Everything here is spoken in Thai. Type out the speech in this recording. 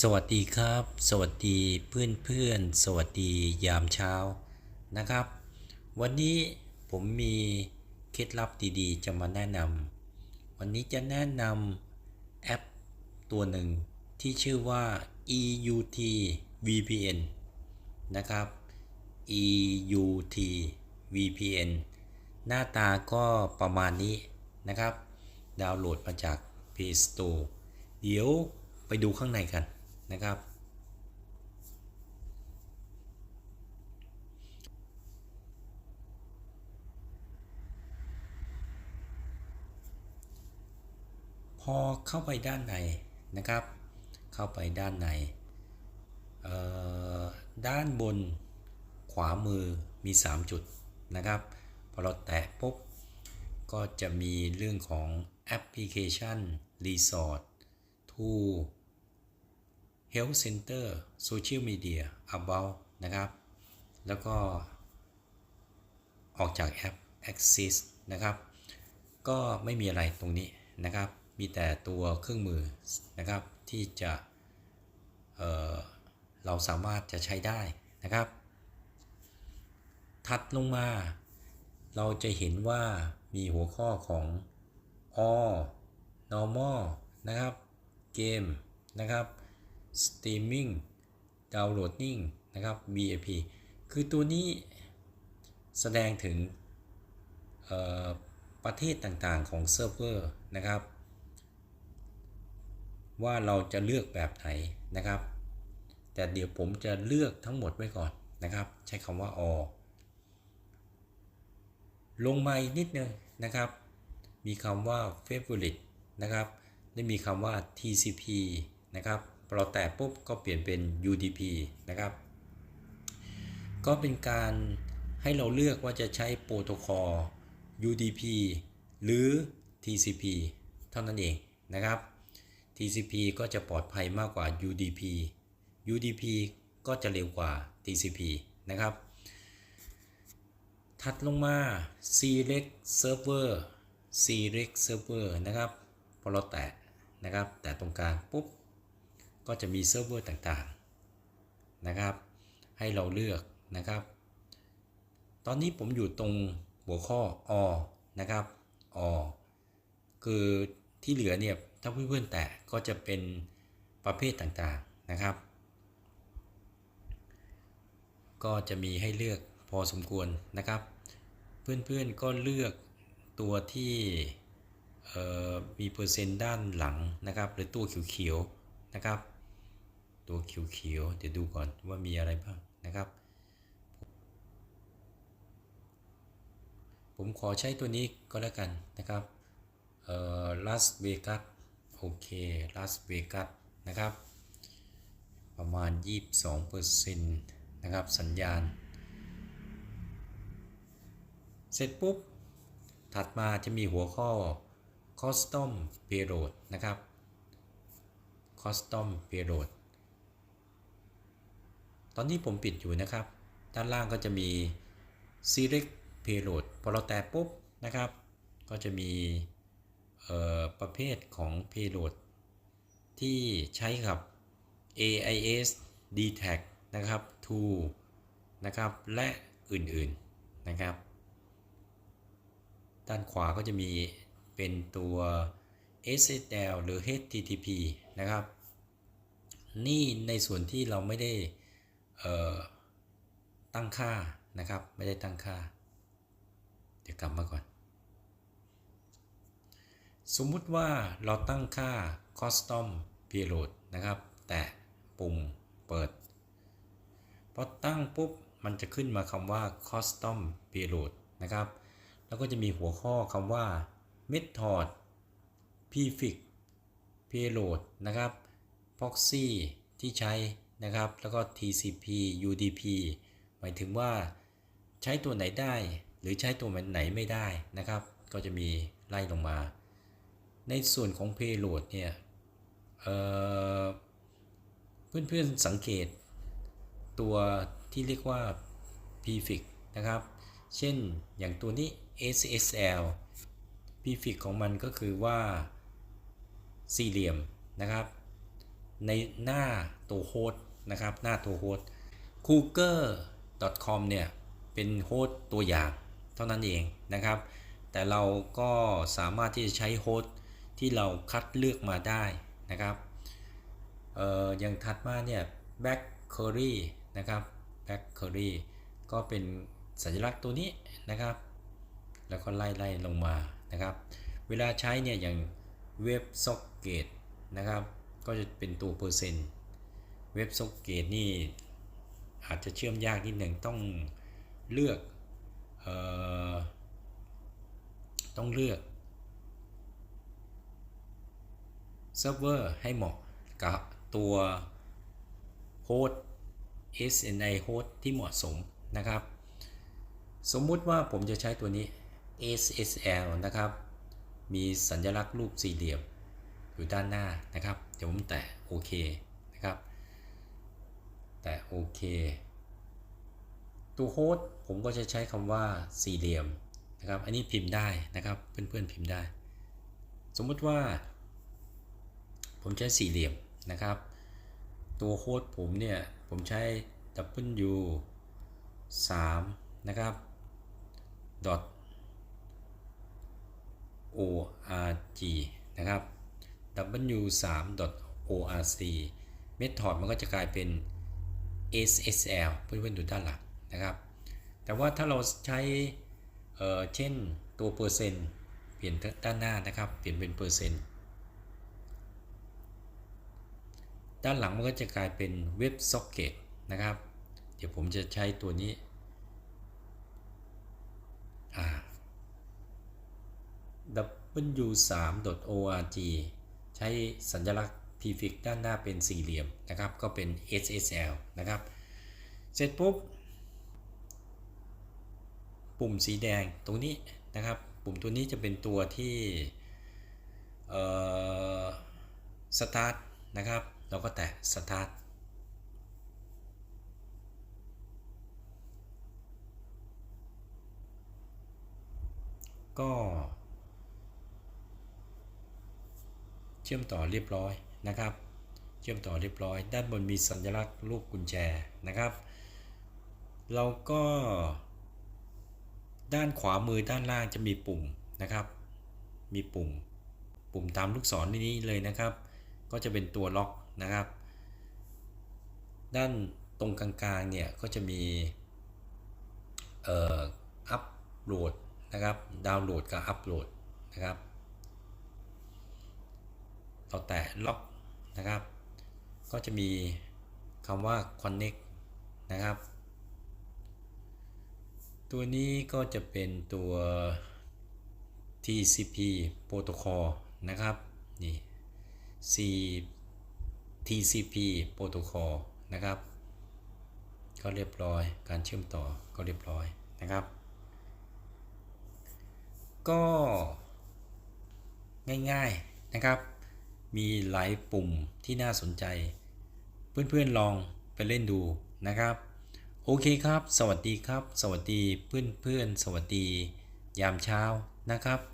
สวัสดีครับ สวัสดีเพื่อนเพื่อนสวัสดียามเช้านะครับ วันนี้ผมมีเคล็ดลับดีๆ จะมาแนะนำวันนี้จะแนะนำแอปตัวหนึ่งที่ชื่อว่า EUT VPN นะครับ EUT VPN หน้าตาก็ประมาณนี้นะครับ ดาวน์โหลดมาจาก Play Store เดี๋ยวไปดูข้างในกัน นะครับ พอเข้าไปด้านในนะครับ เข้าไปด้านในด้านบนขวามือมี 3 จุดนะครับ พอเราแตะปุ๊บก็จะมีเรื่องของแอปพลิเคชัน Resort to Health Center Social Media About นะครับ แล้วก็ออกจากแอป Axis นะครับ ก็ไม่มีอะไรตรงนี้นะครับ มีแต่ตัวเครื่องมือนะครับที่จะเเราสามารถจะใช้ได้นะครับ ถัดลงมา เราจะเห็นว่ามีหัวข้อของ all normal นะครับ เกมนะครับ streaming downloading นะครับ VIP คือตัวนี้แสดงถึงประเทศต่างๆของเซิร์ฟเวอร์นะครับ ว่าเราจะเลือกแบบไหนนะครับ แต่เดี๋ยวผมจะเลือกทั้งหมดไว้ก่อนนะครับ ใช้คำว่า all ลงมาอีกนิดนึงนะครับ มีคำว่า favorite นะครับ ได้มีคำว่า TCP นะครับ อเราแตะปุ๊บก็เปลี่ยนเป็น UDP นะครับ ก็เป็นการให้เราเลือกว่าจะใช้โปรโตคอล UDP หรือ TCP เท่านั้นเองนะครับ TCP ก็จะปลอดภัยมากกว่า UDP UDP ก็จะเร็วกว่า TCP นะครับ ถัดลงมา Select Server Select Server นะครับ พอเราแตะนะครับ แต่ตรงกลางปุ๊บ ก็จะมีเซิร์ฟเวอร์ต่างๆนะครับ ให้เราเลือกนะครับ ตอนนี้ผมอยู่ตรงหัวข้อ all นะครับ all คือที่เหลือเนี่ยถ้าเพื่อนๆแตะก็จะเป็นประเภทต่างๆนะครับ ก็จะมีให้เลือกพอสมควรนะครับ เพื่อนๆก็เลือกตัวที่มีเปอร์เซ็นต์ด้านหลังนะครับ หรือตัวเขียวๆ นะครับ ตัวเขียวๆเดี๋ยวดูก่อนว่ามีอะไรบ้างนะครับ ผมขอใช้ตัวนี้ก็แล้วกันนะครับเอ่อลาสเวกัสโอเคลาสเวกัสนะครับ ประมาณ 22%นะครับ สัญญาณ เสร็จปุ๊บ ถัดมาจะมีหัวข้อ custom payload นะครับ custom payload ตอนนี้ผมปิดอยู่นะครับ ด้านล่างก็จะมี select payload พอเราแตะปุ๊บนะครับ ก็จะมีประเภทของ payload ที่ใช้กับ AIS DTAG นะครับ to นะครับ และอื่นๆนะครับ ด้านขวาก็จะมีเป็นตัว SSL หรือ HTTP นะครับ นี่ในส่วนที่เราไม่ได้ตั้งค่านะครับ ไม่ได้ตั้งค่า เดี๋ยวกลับมาก่อน สมมุติว่าเราตั้งค่า custom payload นะครับ แต่ปุ่มเปิดพอตั้งปุ๊บมันจะขึ้นมาคำว่า custom payload นะครับ แล้วก็จะมีหัวข้อคำว่า method prefix payload นะครับ proxy ที่ใช้นะครับ แล้วก็ TCP UDP หมายถึงว่าใช้ตัวไหนได้ หรือใช้ตัวไหนไม่ได้นะครับ ก็จะมีไล่ลงมา ในส่วนของ payload เนี่ยเเพื่อนๆสังเกตตัวที่เรียกว่า prefix นะครับ เช่นอย่างตัวนี้ SSL prefix ของมันก็คือว่า สี่เหลี่ยมนะครับ ในหน้าตัวโฮสต์นะครับหน้าตัวโฮสต์ Cougar.com เนี่ยเป็นโฮสต์ตัวอย่างเท่านั้นเองนะครับ แต่เราก็สามารถที่จะใช้โฮสต์ที่เราคัดเลือกมาได้นะครับเอ่ออย่างถัดมาเนี่ย back Curry นะครับ back Curry ก็เป็นสัญลักษณ์ตัวนี้นะครับ แล้วก็ไล่ไล่ลงมานะครับ เวลาใช้เนี่ยอย่าง เว็บซ็อกเกตนะครับ ก็จะเป็นตัวเปอร์เซ็นต์เว็บซ็อกเกตนี่อาจจะเชื่อมยากนิดหนึ่งต้องเลือกออต้องเลือกเซิร์ฟเวอร์ให้เหมาะกับตัวโฮสต์ SNI โฮสต์ที่เหมาะสมนะครับ สมมุติว่าผมจะใช้ตัวนี้ SSL นะครับ มีสัญลักษณ์รูปสี่เหลี่ยมอยู่ด้านหน้านะครับ เดี๋ยวผมแตะโอเคนะครับ แตะโอเค ตัวโฮสต์ผมก็จะใช้คำว่าสี่เหลี่ยมนะครับ อันนี้พิมพ์ได้นะครับ เพื่อนๆพิมพ์ได้ สมมติว่า ผมใช้สี่เหลี่ยมนะครับ ตัวโฮสต์ผมเนี่ย ผมใช้ W 3นะครับ dot org นะครับ w3.org method มันก็จะกลายเป็น ssl เพื่อนๆดูด้านหลังนะครับ แต่ว่าถ้าเราใช้เเช่นตัวเปอร์เซ็นต์เปลี่ยนด้านหน้านะครับ เปลี่ยนเป็นเปอร์เซ็นต์ด้านหลังมันก็จะกลายเป็นเว็บซ็อกเกตนะครับ เดี๋ยวผมจะใช้ตัวนี้อ่า w3.org ใช้สัญลักษณ์ prefix ด้านหน้าเป็นสี่เหลี่ยมนะครับ ก็เป็น SSL นะครับ เสร็จปุ๊บ ปุ่มสีแดงตรงนี้นะครับ ปุ่มตัวนี้จะเป็นตัวที่เอ่อ start นะครับ เราก็แตะ start ก็ เชื่อมต่อเรียบร้อยนะครับ เชื่อมต่อเรียบร้อย ด้านบนมีสัญลักษณ์รูปกุญแจนะครับ เราก็ ด้านขวามือด้านล่างจะมีปุ่มนะครับ มีปุ่ม ปุ่มตามลูกศรนี้เลยนะครับ ก็จะเป็นตัวล็อกนะครับ ด้านตรงกลางๆเนี่ยก็จะมีเอ่ออัปโหลดนะครับ ดาวน์โหลดกับอัปโหลดนะครับ เราแตะล็อกนะครับ ก็จะมีคำว่า connect นะครับ ตัวนี้ก็จะเป็นตัว TCP protocol นะครับนี่ C TCP protocol นะครับ ก็เรียบร้อยการเชื่อมต่อก็เรียบร้อยนะครับ ก็ง่ายๆนะครับ มีหลายปุ่มที่น่าสนใจ เพื่อนๆลองไปเล่นดูนะครับ โอเคครับ สวัสดีครับ สวัสดีเพื่อนๆสวัสดี ยามเช้านะครับ